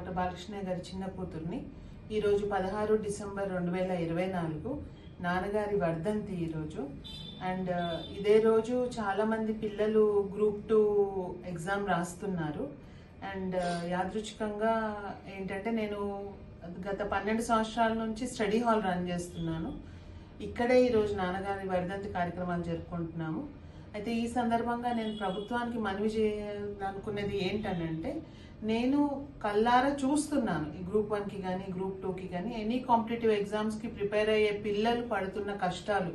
Doctor Balakrishna గారి చిన్న కూతుర్ని ఈరోజు పదహారు డిసెంబర్ రెండు వేల ఇరవై నాలుగు నాన్నగారి వర్ధంతి ఈరోజు అండ్ ఇదే రోజు చాలామంది పిల్లలు గ్రూప్ టూ ఎగ్జామ్ రాస్తున్నారు. అండ్ యాదృచ్ఛికంగా ఏంటంటే నేను గత పన్నెండు సంవత్సరాల నుంచి స్టడీ హాల్ రన్ చేస్తున్నాను. ఇక్కడే ఈరోజు నాన్నగారి వర్ధంతి కార్యక్రమాలు జరుపుకుంటున్నాము. అయితే ఈ సందర్భంగా నేను ప్రభుత్వానికి మనవి చేయాలనుకునేది ఏంటనంటే నేను కల్లారా చూస్తున్నాను ఈ గ్రూప్ వన్కి కానీ గ్రూప్ టూకి కానీ ఎనీ కాంపిటేటివ్ ఎగ్జామ్స్కి ప్రిపేర్ అయ్యే పిల్లలు పడుతున్న కష్టాలు.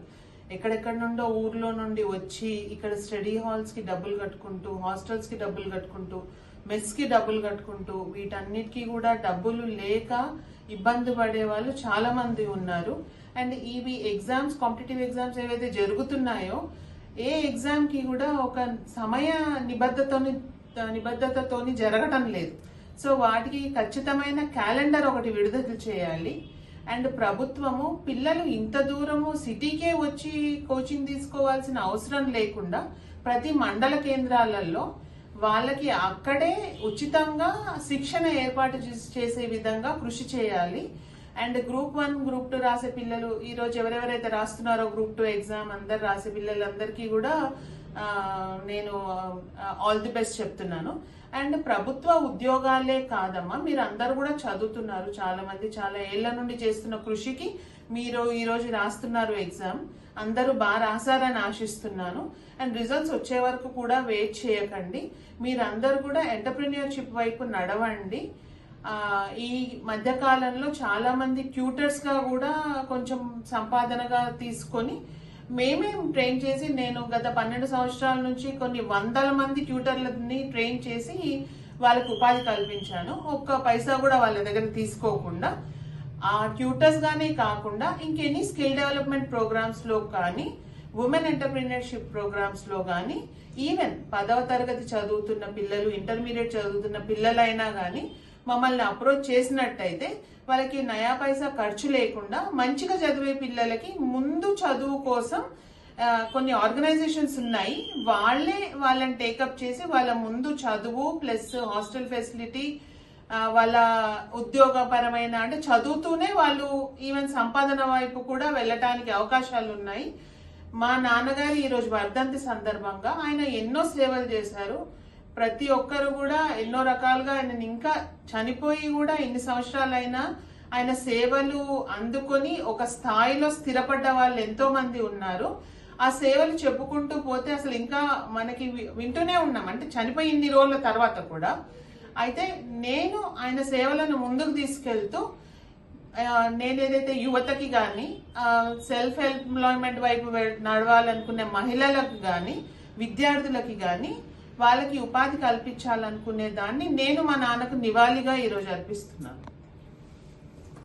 ఎక్కడెక్కడ నుండో ఊర్లో నుండి వచ్చి ఇక్కడ స్టడీ హాల్స్కి డబ్బులు కట్టుకుంటూ హాస్టల్స్కి డబ్బులు కట్టుకుంటూ మెస్కి డబ్బులు కట్టుకుంటూ వీటన్నిటికీ కూడా డబ్బులు లేక ఇబ్బంది పడే వాళ్ళు చాలా మంది ఉన్నారు. అండ్ ఇవి ఎగ్జామ్స్ కాంపిటేటివ్ ఎగ్జామ్స్ ఏవైతే జరుగుతున్నాయో ఏ ఎగ్జామ్కి కూడా ఒక సమయ నిబద్ధతోని నిబద్ధతతోని జరగటం లేదు. సో వాటికి ఖచ్చితమైన క్యాలెండర్ ఒకటి విడుదల చేయాలి. అండ్ ప్రభుత్వము పిల్లలు ఇంత దూరము సిటీకే వచ్చి కోచింగ్ తీసుకోవాల్సిన అవసరం లేకుండా ప్రతి మండల కేంద్రాలలో వాళ్ళకి అక్కడే ఉచితంగా శిక్షణ ఏర్పాటు చేసే విధంగా కృషి చేయాలి. And group one group two రాసే పిల్లలు ఈ రోజు ఎవరెవరైతే రాస్తున్నారో గ్రూప్ టూ ఎగ్జామ్ అందరు రాసే పిల్లలందరికీ కూడా నేను ఆల్ ది బెస్ట్ చెప్తున్నాను. అండ్ ప్రభుత్వ ఉద్యోగాలే కాదమ్మా మీరు అందరు కూడా చదువుతున్నారు చాలా మంది చాలా ఏళ్ళ నుండి చేస్తున్న కృషికి మీరు ఈరోజు రాస్తున్నారు ఎగ్జామ్. అందరూ బాగా రాశారని ఆశిస్తున్నాను. అండ్ రిజల్ట్స్ వచ్చే వరకు కూడా వెయిట్ చేయకండి. మీరందరూ కూడా ఎంటర్ప్రినియర్షిప్ వైపు నడవండి. ఈ మధ్యకాలంలో చాలామంది చాలా మంది ట్యూటర్స్గా కూడా కొంచెం సంపాదనగా తీసుకొని మేమే ట్రైన్ చేసి నేను గత పన్నెండు సంవత్సరాల నుంచి కొన్ని వందల మంది ట్యూటర్లని ట్రైన్ చేసి వాళ్ళకి ఉపాధి కల్పించాను. ఒక్క పైసా కూడా వాళ్ళ దగ్గర తీసుకోకుండా ఆ ట్యూటర్స్ గానే కాకుండా ఇంకెన్ని స్కిల్ డెవలప్మెంట్ ప్రోగ్రామ్స్లో కానీ ఉమెన్ ఎంటర్ప్రీనర్షిప్ ప్రోగ్రామ్స్లో కానీ ఈవెన్ పదవ తరగతి చదువుతున్న పిల్లలు ఇంటర్మీడియట్ చదువుతున్న పిల్లలైనా కానీ మమ్మల్ని అప్రోచ్ చేసినట్టయితే వాళ్ళకి నయా పైసా ఖర్చు లేకుండా మంచిగా చదివే పిల్లలకి ముందు చదువు కోసం కొన్ని ఆర్గనైజేషన్స్ ఉన్నాయి. వాళ్ళే వాళ్ళని టేకప్ చేసి వాళ్ళ ముందు చదువు ప్లస్ హాస్టల్ ఫెసిలిటీ వాళ్ళ ఉద్యోగపరమైన అంటే చదువుతూనే వాళ్ళు ఈవెన్ సంపాదన వైపు కూడా వెళ్ళటానికి అవకాశాలు ఉన్నాయి. మా నాన్నగారు ఈరోజు వర్ధంతి సందర్భంగా ఆయన ఎన్నో సేవలు చేశారు. ప్రతి ఒక్కరు కూడా ఎన్నో రకాలుగా ఆయన ఇంకా చనిపోయి కూడా ఎన్ని సంవత్సరాలైనా ఆయన సేవలు అందుకొని ఒక స్థాయిలో స్థిరపడ్డ వాళ్ళు ఎంతో మంది ఉన్నారు. ఆ సేవలు చెప్పుకుంటూ పోతే అసలు ఇంకా మనకి వి- వింటూనే ఉన్నాం. అంటే చనిపోయి ఇన్ని రోజుల తర్వాత కూడా. అయితే నేను ఆయన సేవలను ముందుకు తీసుకెళ్తూ నేను ఏదైతే యువతకి కానీ సెల్ఫ్ ఎంప్లాయ్మెంట్ వైపు నడవాలనుకునే మహిళలకు కానీ విద్యార్థులకి కానీ వాళ్ళకి ఉపాధి కల్పించాలనుకునే దాన్ని నేను మా నాన్నకు నివాళిగా ఈరోజు అర్పిస్తున్నాను.